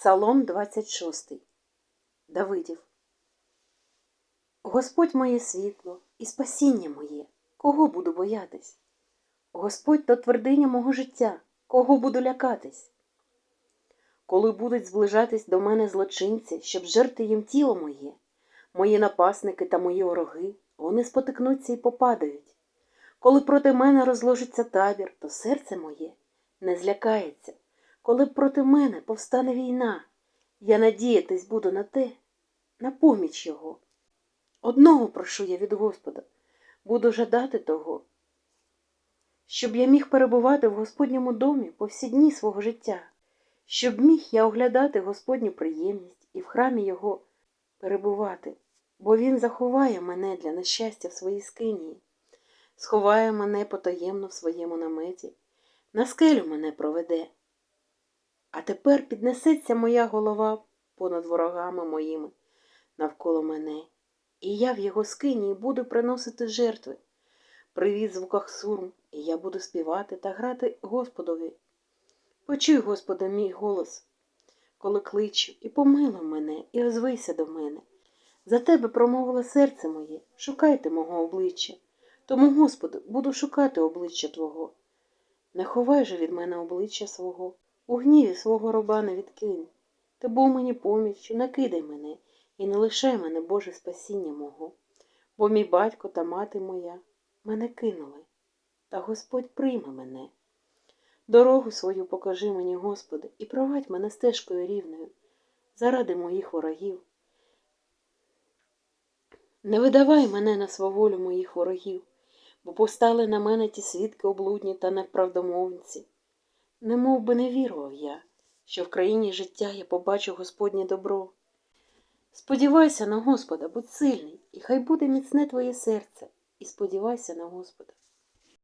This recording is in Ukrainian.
Псалом 26. Давидів. Господь моє світло і спасіння моє, кого буду боятись? Господь то твердиня мого життя, кого буду лякатись? Коли будуть зближатись до мене злочинці, щоб жерти їм тіло моє, мої напасники та мої вороги, вони спотикнуться і попадають. Коли проти мене розложиться табір, то серце моє не злякається. Коли проти мене повстане війна, я надіятись буду на те, на поміч його. Одного прошу я від Господа, буду жадати того, щоб я міг перебувати в Господньому домі по всі дні свого життя, щоб міг я оглядати Господню приємність і в храмі Його перебувати, бо Він заховає мене для нещастя в своїй скинії, сховає мене потаємно в своєму наметі, на скелю мене проведе. А тепер піднесеться моя голова понад ворогами моїми навколо мене, і я в його скині буду приносити жертви. Привіт звуках сурм, і я буду співати та грати Господові. Почуй, Господи, мій голос, коли кличу, і помилуй мене, і озвися до мене. За тебе промовило серце моє, шукайте мого обличчя. Тому, Господи, буду шукати обличчя Твого. Не ховай же від мене обличчя свого, у гніві свого роба не відкинь. Ти був мені поміччю, накидай мене, і не лишай мене, Боже, спасіння мого. Бо мій батько та мати моя мене кинули, та Господь прийме мене. Дорогу свою покажи мені, Господи, і провадь мене стежкою рівною, заради моїх ворогів. Не видавай мене на сваволю моїх ворогів, бо повстали на мене ті свідки облудні та неправдомовниці. Не мов би не вірував я, що в країні життя я побачу Господнє добро. Сподівайся на Господа, будь сильний, і хай буде міцне твоє серце, і сподівайся на Господа.